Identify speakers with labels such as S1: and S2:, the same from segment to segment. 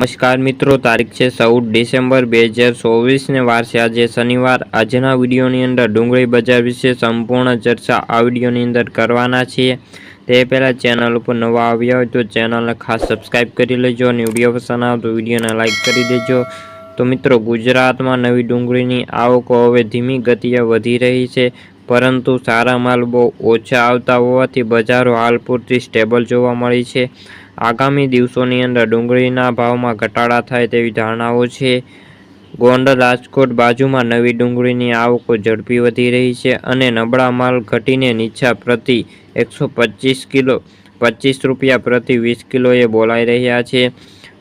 S1: નમસ્કાર મિત્રો, તારીખ છે ચૌદ ડિસેમ્બર બે હજાર ચોવીસને વાર છે આજે શનિવાર. આજના વિડીયોની અંદર ડુંગળી બજાર વિશે સંપૂર્ણ ચર્ચા આ વિડીયોની અંદર કરવાના છીએ. તે પહેલાં ચેનલ ઉપર નવા આવ્યા હોય તો ચેનલને ખાસ સબસ્ક્રાઈબ કરી લેજો અને વીડિયો પસંદ આવે તો વિડીયોને લાઇક કરી દેજો. તો મિત્રો, ગુજરાતમાં નવી ડુંગળીની આવકો હવે ધીમી ગતિએ વધી રહી છે, પરંતુ સારા માલ બહુ ઓછા આવતા હોવાથી બજારો હાલ પૂરતી સ્ટેબલ જોવા મળી છે. આગામી દિવસોની અંદર ડુંગળીના ભાવમાં ઘટાડા થાય તેવી ધારણાઓ છે. ગોંડલ રાજકોટ બાજુમાં નવી ડુંગળીની આવકો ઝડપી વધી રહી છે અને નબળા માલ ઘટીને નીચા પ્રતિ એકસો પચીસ કિલો, પચીસ રૂપિયા પ્રતિ વીસ કિલોએ બોલાઈ રહ્યા છે.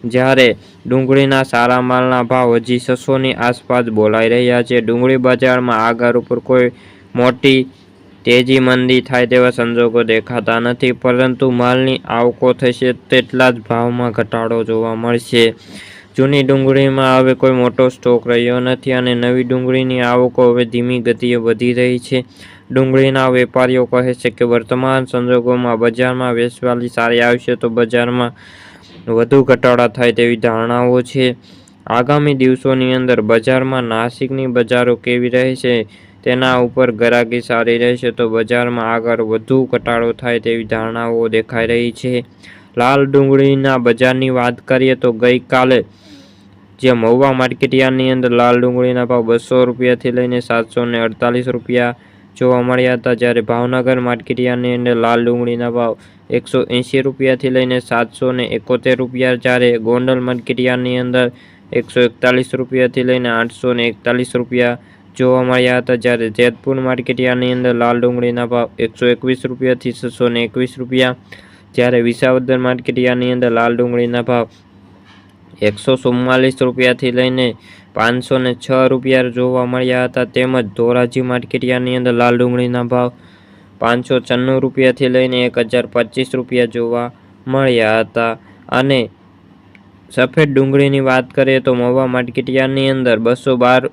S1: જ્યારે ડુંગળીના સારા માલના ભાવ હજી છસોની આસપાસ બોલાઈ રહ્યા છે. ડુંગળી બજારમાં આગળ ઉપર કોઈ મોટી તેજી મંદી થાય તેવા સંજોગો દેખાતા નથી, પરંતુ માલની આવકો થશે તેટલા જ ભાવમાં ઘટાડો જોવા મળશે. જૂની ડુંગળીમાં હવે કોઈ મોટો સ્ટોક રહ્યો નથી અને નવી ડુંગળીની આવકો હવે ધીમી ગતિએ વધી રહી છે. ડુંગળીના વેપારીઓ કહે છે કે, વર્તમાન સંજોગોમાં બજારમાં વેચવાલી સારી આવશે તો બજારમાં વધુ ઘટાડા થાય તેવી ધારણાઓ છે. આગામી દિવસોની અંદર બજારમાં નાસિકની બજારો કેવી રહેશે? તેના ઉપર ગરાગી સારી રહેશે તો બજારમાં આગળ વધુ ઘટાડો થાય તેવી ધારણાઓ દેખાઈ રહી છે. લાલ ડુંગળીના બજારની વાત કરીએ તો ગઈકાલે જે મહુવા માર્કેટયાર્ડની અંદર લાલ ડુંગળીના ભાવ બસો રૂપિયાથી લઈને સાતસો ને અડતાલીસ રૂપિયા જોવા મળ્યા હતા, જ્યારે ભાવનગર માર્કેટયાર્ડની અંદર લાલ ડુંગળીના ભાવ એકસો એંશી રૂપિયાથી લઈને સાતસો ને એકોતેર રૂપિયા, જ્યારે ગોંડલ માર્કેટયાર્ડની અંદર એકસો એકતાલીસ રૂપિયાથી લઈને આઠસો ને એકતાલીસ રૂપિયા જોવા મળ્યા હતા જ્યારે જેતપુર માર્કેટયાર્ડની અંદર લાલ ડુંગળીના ભાવ એકસો એકવીસ રૂપિયાથી છસો ને એકવીસ રૂપિયા, જ્યારે વિસાવદર માર્કેટયાર્ડની અંદર લાલ ડુંગળીના ભાવ એકસો ચુમ્માલીસ રૂપિયાથી લઈને પાંચસો ને છ રૂપિયા જોવા મળ્યા હતા. તેમજ ધોરાજી માર્કેટિયાની અંદર લાલ ડુંગળીના ભાવ પાંચસો છન્નું રૂપિયાથી લઈને એક હજાર પચીસ રૂપિયા જોવા મળ્યા હતા. અને સફેદ ડુંગળીની વાત કરીએ તો મહુવા માર્કેટયાર્ડની અંદર બસો બાર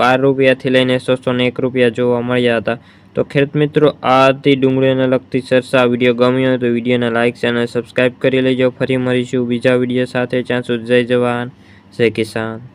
S1: બાર રૂપિયાથી લઈને છસો ને એક રૂપિયા જોવા મળ્યા હતા. તો ખેડૂત મિત્રો આ હતી ડુંગળીને લગતી ચર્ચા વીડિયો ગમ્યો હોય તો વિડીયોને લાઇક ચેનલ સબસ્ક્રાઈબ કરી લેજો. ફરી મળીશું બીજા વીડિયો સાથે. જ્યાં સુધી જય જવાન, જય કિસાન.